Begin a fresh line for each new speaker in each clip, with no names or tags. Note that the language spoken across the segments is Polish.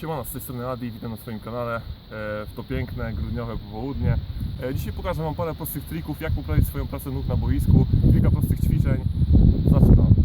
Siemano, z tej strony Adi, witam na swoim kanale e, w to piękne, grudniowe popołudnie. E, Dzisiaj pokażę Wam parę prostych trików, jak poprawić swoją pracę nóg na boisku, kilka prostych ćwiczeń. Zaczynamy.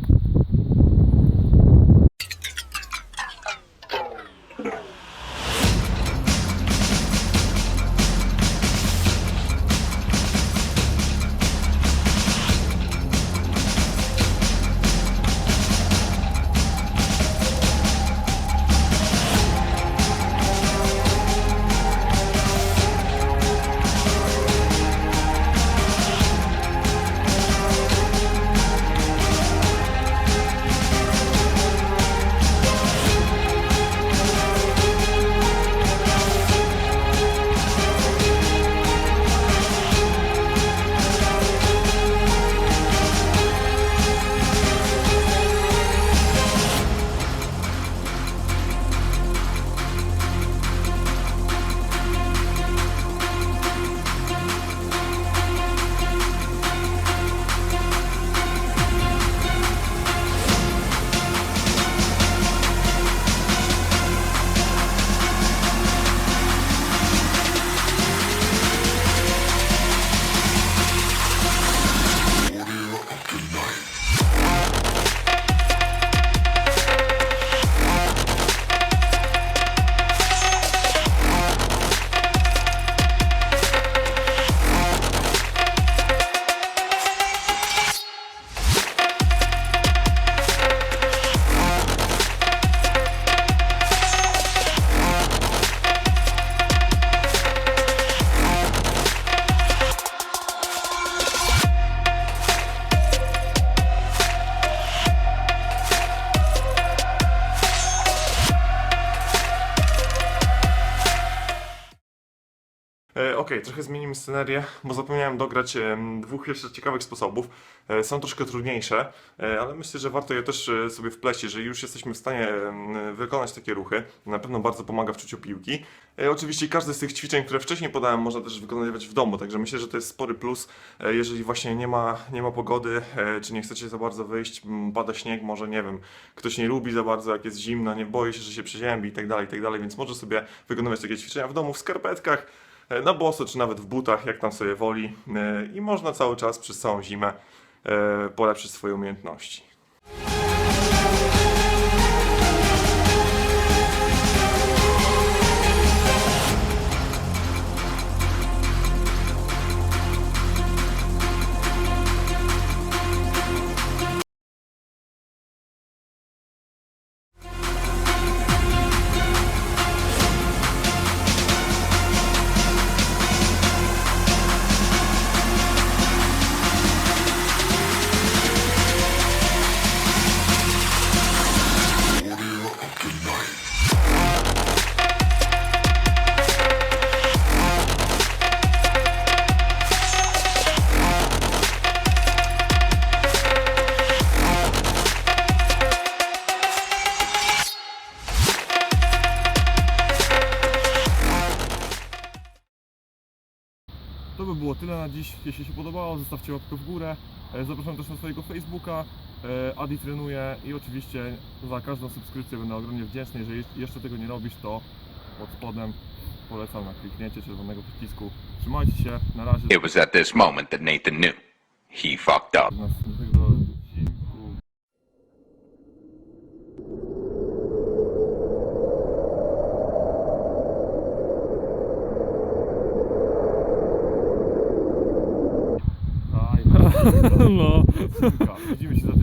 E, Okej, trochę zmienimy scenerię, bo zapomniałem dograć dwóch jeszcze ciekawych sposobów. E, Są troszkę trudniejsze, e, ale myślę, że warto je też e, sobie wpleść, jeżeli już jesteśmy w stanie wykonać takie ruchy. Na pewno bardzo pomaga w czuciu piłki. Oczywiście każde z tych ćwiczeń, które wcześniej podałem, można też wykonywać w domu, także myślę, że to jest spory plus, jeżeli właśnie nie ma, nie ma pogody, czy nie chcecie za bardzo wyjść, pada śnieg, może nie wiem, ktoś nie lubi za bardzo, jak jest zimno, nie boi się, że się przeziębi i tak dalej, tak dalej, więc może sobie wykonywać takie ćwiczenia w domu w skarpetkach, na boso, czy nawet w butach, jak tam sobie woli e, i można cały czas przez całą zimę e, polepszyć swoje umiejętności. To by było tyle na dziś. Jeśli się podobało, zostawcie łapkę w górę. E, Zapraszam też na swojego Facebooka. E, Adi trenuje i oczywiście za każdą subskrypcję będę ogromnie wdzięczny. Jeżeli jeszcze tego nie robisz, to pod spodem polecam na kliknięcie czerwonego przycisku. Trzymajcie się, na razie.
It was at this moment that Nathan knew. He fucked up.
No.
Widzimy się za